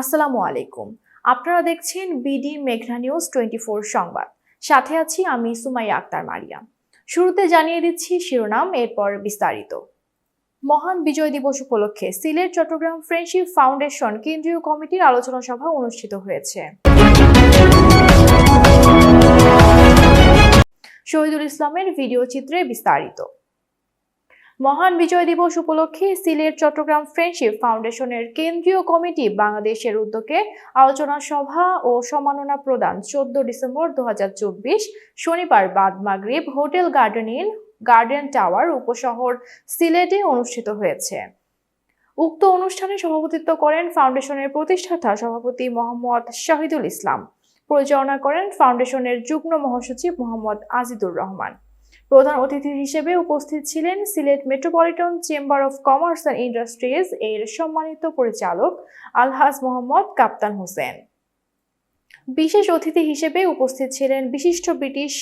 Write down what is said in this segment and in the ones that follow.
আসসালামু আলাইকুম। আপনারা দেখছেন বিডি মেঘনা নিউজ টোয়েন্টি সংবাদ। সাথে আছি আমি সুমাইয়া আক্তার মারিয়া। শুরুতে জানিয়ে দিচ্ছি শিরোনাম, এরপর বিস্তারিত। মহান বিজয় দিবস উপলক্ষে সিলেট, চট্টগ্রাম ফ্রেন্ডশিপ ফাউন্ডেশন কেন্দ্রীয় কমিটির আলোচনা সভা অনুষ্ঠিত হয়েছে। শহীদুল ইসলামের ভিডিও চিত্রে বিস্তারিত। মহান বিজয় দিবস উপলক্ষে সিলেট, চট্টগ্রাম ফ্রেন্ডশিপ ফাউন্ডেশনের কেন্দ্রীয় কমিটি বাংলাদেশের উদ্যোগে আলোচনা সভা ও সম্মাননা প্রদান চোদ্দ ডিসেম্বর দু হাজার চব্বিশ, শনিবার বাদ মাগরিব hotel garden inn garden tower উপশহর সিলেটে অনুষ্ঠিত হয়েছে। উক্ত অনুষ্ঠানে সভাপতিত্ব করেন ফাউন্ডেশনের প্রতিষ্ঠাতা সভাপতি মোহাম্মদ শাহিদুল ইসলাম। পরিচালনা করেন ফাউন্ডেশনের যুগ্ম মহাসচিব মোহাম্মদ আজিদুর রহমান। প্রধান অতিথি হিসেবে উপস্থিত ছিলেন Sylhet metropolitan chamber of commerce and industries এর সম্মানিত পরিচালক আলহাজ মোহাম্মদ কাপ্তান হোসেন। বিশেষ অতিথি হিসেবে উপস্থিত ছিলেন বিশিষ্ট ব্রিটিশ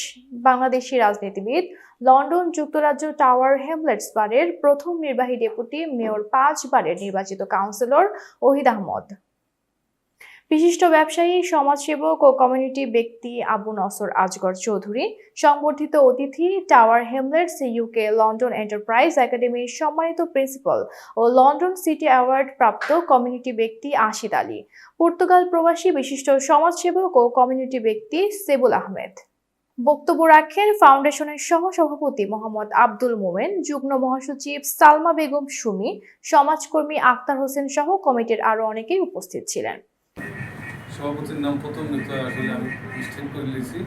বাংলাদেশি রাজনীতিবিদ, লন্ডন যুক্তরাজ্য টাওয়ার হ্যামলেটস বারের প্রথম নির্বাহী ডেপুটি মেয়র পাঁচবারের নির্বাচিত কাউন্সিলর ওহিদ আহমদ। বিশিষ্ট ব্যবসায়ী, সমাজসেবক ও কমিউনিটি ব্যক্তি আবু নসর আজগর চৌধুরী, সংবর্ধিত অতিথি Tower Hamlets UK London enterprise একাডেমির সম্মানিত প্রিন্সিপাল ও লন্ডন সিটি অ্যাওয়ার্ড প্রাপ্ত কমিউনিটি ব্যক্তি আশিদ আলী। পর্তুগাল প্রবাসী বিশিষ্ট সমাজসেবক ও কমিউনিটি ব্যক্তি সেবুল আহমেদ। বক্তব্য রাখেন ফাউন্ডেশনের সহ সভাপতি মোহাম্মদ আব্দুল মোমেন, যুগ্ম মহাসচিব সালমা বেগম সুমি, সমাজকর্মী আক্তার হোসেন সহ কমিটির আরও অনেকেই উপস্থিত ছিলেন। সভাপতির নাম প্রথম নিত আসলে আমি মিস্টেক করে নিয়েছি।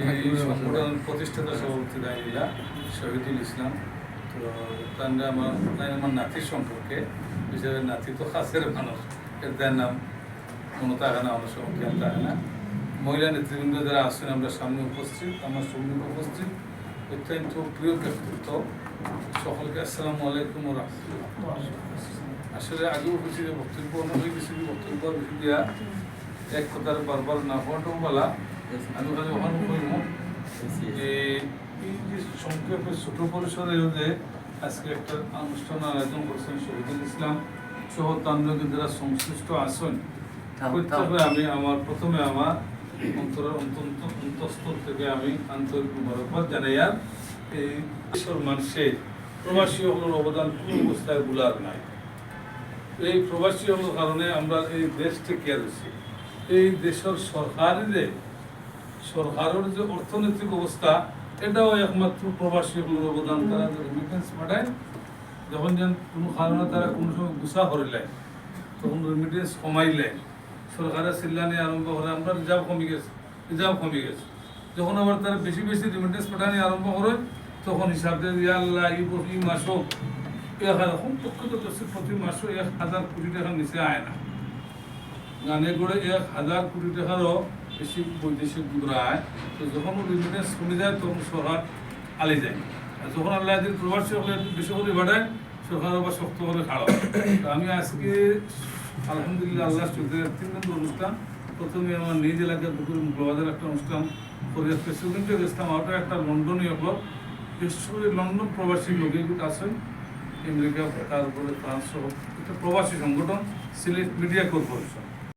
এই সংগঠন প্রতিষ্ঠাতা সভাপতি দায়িলা শহীদুল ইসলাম। তো তার আমার আমার নাতির সম্পর্কে। হিসেবে নাতি তো খাসের মানুষ। এর তার নাম কোনো থাকে না আমার সঙ্গে খেয়াল থাকে না। মহিলা নেতৃবৃন্দ যারা আছেন আমরা সামনে উপস্থিত আমার সম্মুখে উপস্থিত। অত্যন্ত প্রিয় ব্যক্তিত্ব। সকলকে আসসালামু আলাইকুম রাহমাতুল্লাহ। আসলে আগেও কিছু বক্তব্য অনেক কিছু বক্তব্য দিয়া এক কথার বারবার না হওয়াটাও বলা আমি খালি ওখানে কইব যে এই যে সংক্ষেপে ছোট পরিসরে যে আজকে একটা অনুষ্ঠান আয়োজন করছেন শহীদুল ইসলাম সহ তান্ডব যারা সংশ্লিষ্ট আসন প্রত্যেকে আমি আমার প্রথমে আমার অন্তরের অন্তন্ত অন্তঃস্থল থেকে আমি আন্তরিক মোবারকবাদ জানাই আর এই দেশের মানুষের প্রবাসী হলোর অবদান কোনো অবস্থায় ভুলার নাই। এই প্রবাসী হলোর কারণে আমরা এই দেশটি কেয়ার রয়েছি এই দেশের সরকারের যে সরকারের যে অর্থনৈতিক অবস্থা, এটাও একমাত্র প্রবাসী অবদান তারা রেমিটেন্স পাঠায়, যখন যেন কোনো কারণে তারা কোনো সময় গুছা করিলে তখন রেমিটেন্স কমাইলে সরকারের চিল্লানি আরম্ভ করে আমরা রিজার্ভ কমে গেছে, রিজার্ভ কমে গেছে। যখন আবার তারা বেশি বেশি রেমিটেন্স পাঠানি আরম্ভ করে, তখন হিসাব দিয়ে আল্লাহ, এই প্রতি মাসও এক করছে প্রতি মাসও এক হাজার কোটি টাকার নিচে আয় না। গানে গড়ে এক হাজার কোটি টাকারও বেশি বৈদেশিক মুদ্রা আয়। তো যখন রেমিটেন্স কমে যায়, তখন সরকার আলে যায় আর যখন আল্লাহ প্রবাসী হলে বেশি করে বাড়ায়, সরকার আবার শক্ত করে তো আমি আজকে, আলহামদুলিল্লাহ আল্লাহ চলতে তিন নম্বর অনুষ্ঠান। প্রথমে আমার নিজ এলাকার দুপুর মুখবাজার একটা অনুষ্ঠান করে প্রেসিডেন্টে গেছিলাম ওটা একটা লন্ডনীয় ক্লব বিশেষ করে লন্ডন প্রবাসী লোকে। আছেন আমেরিকা তারপরে ফ্রান্স সহ। একটা প্রবাসী সংগঠন, সিলেট মিডিয়া কর্পোরেশন।